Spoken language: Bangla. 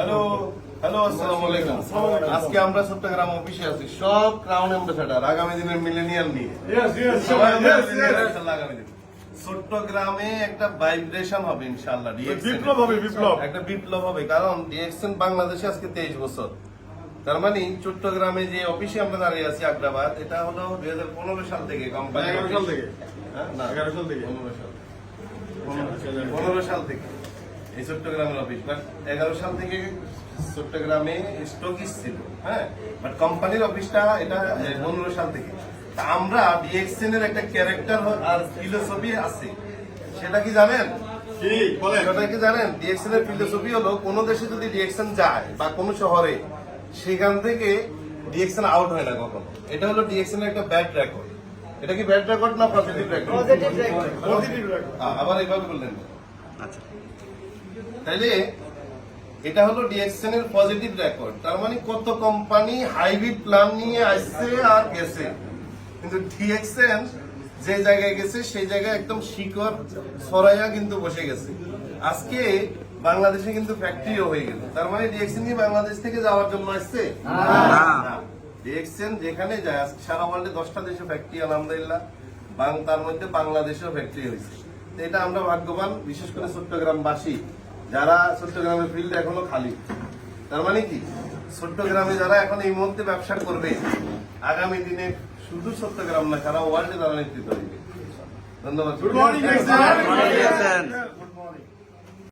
হ্যালো হ্যালো আসসালামু আলাইকুম আজকে আমরা চট্টগ্রাম অফিসে আছি। সব ক্রাউন অ্যাম্বাসেডার আগামী দিনের মিলেনিয়াল নিয়ে। আগামী দিনে। চট্টগ্রামে একটা ভাইব্রেশন হবে ইনশাআল্লাহ বিপ্লব হবে, বিপ্লব। একটা বিপ্লব হবে কারণ ডিএক্সএন বাংলাদেশে আজকে তেইশ বছর। তার মানে চট্টগ্রামে যে অফিসে আমরা দাঁড়িয়ে আছি আগ্রাবাদ এটা হলো দুই হাজার পনেরো সাল থেকে কোম্পানি 11 সাল থেকে। হ্যাঁ, 11 সাল থেকে। পনেরো সাল। পনেরো সাল থেকে। এই চট্টগ্রামের অফিস বাট এগারো সাল থেকে চট্টগ্রামে স্টকিস ছিল হ্যাঁ? বাট কোম্পানির অফিসটা এটা পনেরো সাল থেকে। তা আমরা ডিএক্সএন এর একটা ক্যারেক্টার আর ফিলোসফি আছে। সেটা কি জানেন? কি? বলেন। সেটা কি জানেন? ডিএক্সএন এর ফিলোসফি হলো কোন দেশে যদি ডিএক্সএন যায় বা কোন শহরে সেখান থেকে ডিএক্সএন আউট হয় না কখনো। এটা হলো ডিএক্সএন এর একটা ব্যাড রেকর্ড এটা কি ব্যাড রেকর্ড না পজিটিভ রেকর্ড পজিটিভ রাখো আবার এইভাবে বললেন। তাইলে এটা হলো ডিএক্সএন এর পজিটিভ রেকর্ড। তার মানে কত কোম্পানি হাইব্রিড প্ল্যান নিয়ে আসছে আর গেছে। কিন্তু ডিএক্সএন যে জায়গায় গেছে সেই জায়গায় একদম শিকড় ছড়াইয়া কিন্তু বসে গেছে। আজকে বাংলাদেশে কিন্তু ফ্যাক্টরিও হয়ে গেল তার মানে ডিএক্সএন কি বাংলাদেশ থেকে যাওয়ার জন্য আসছে? না। ডিএক্সএন যেখানে যায় আজকে সারা ওয়ার্ল্ডে দশটা দেশে ফ্যাক্টরি আলহামদুলিল্লাহ। বাং- তার মধ্যে বাংলাদেশেও ফ্যাক্টরি হয়েছে। এটা আমরা ভাগ্যবান বিশেষ করে চট্টগ্রামবাসী। যারা চট্টগ্রামের ফিল্ড এখনও খালি। তার মানে কি? চট্টগ্রামে যারা এখন এই মুহূর্তে ব্যবসা করবে আগামী দিনে শুধু চট্টগ্রাম না সারা ওয়ার্ল্ডে তারা নেতৃত্ব দিবে। ধন্যবাদ।